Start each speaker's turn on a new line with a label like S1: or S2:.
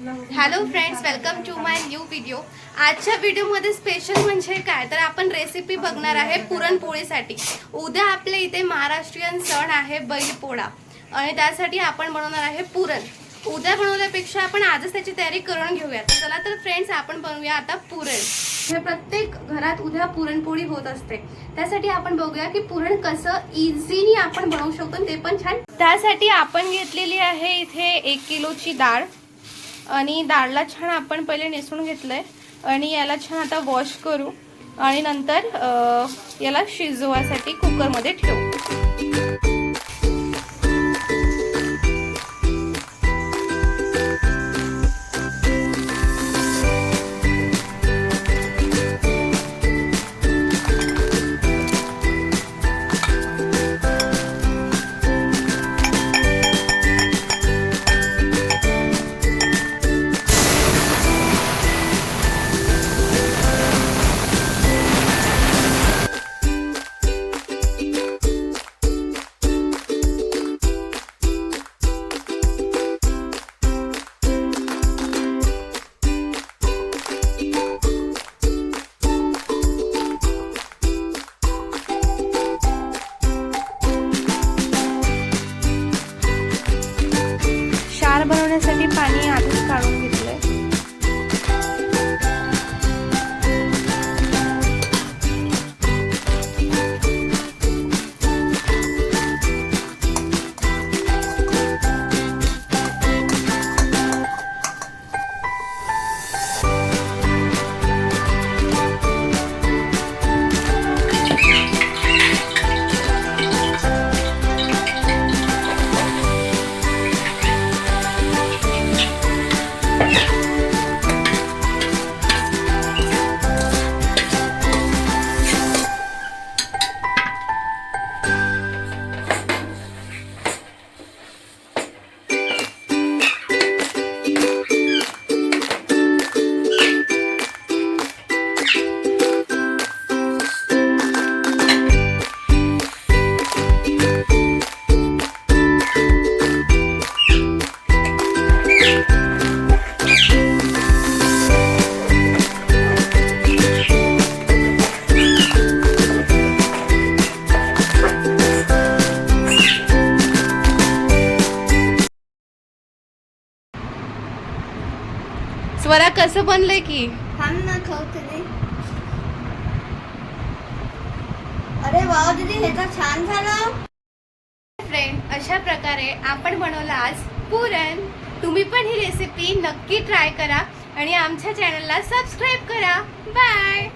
S1: Hello friends welcome to my new video आजच्या व्हिडिओमध्ये special म्हणजे काय? तर आपण रेसिपी बघणार आहे पुरणपोळीसाठी. उद्या आपल्या इथे महाराष्ट्रीयन सण आहे बैलपोळा. आणि त्यासाठी आपण बनवणार आहे पुरण. उद्या बनवल्यापेक्षा आपण आजच त्याची तयारी करून घेऊया. तर चला तर फ्रेंड्स आपण बनवूया आता पुरण. म्हणजे प्रत्येक घरात उद्या पुरणपोळी होत असते. त्यासाठी आपण बघूया की पुरण कसं इझिली आपण बनवू शकतो ते पण छान. त्यासाठी आपण घेतलेली आहे इथे एक किलोची डाळ. आणि डाळला छान आपण पहिले नेसून घेतलंय. आणि याला छान आता वॉश करू. आणि नंतर याला शिजवासाठी कुकरमध्ये ठेवू. क्षार बनवण्यासाठी पाणी Yeah. स्वरा कसं बनलंय की?
S2: थांब ना खाऊ अरे वाव दीदी हे तर छान झालं.
S1: फ्रेंड अशा प्रकारे आपण बनवलं आज पुरण. तुम्ही पण ही रेसिपी नक्की ट्राय करा आणि आमच्या चॅनलला सबस्क्राईब करा. बाय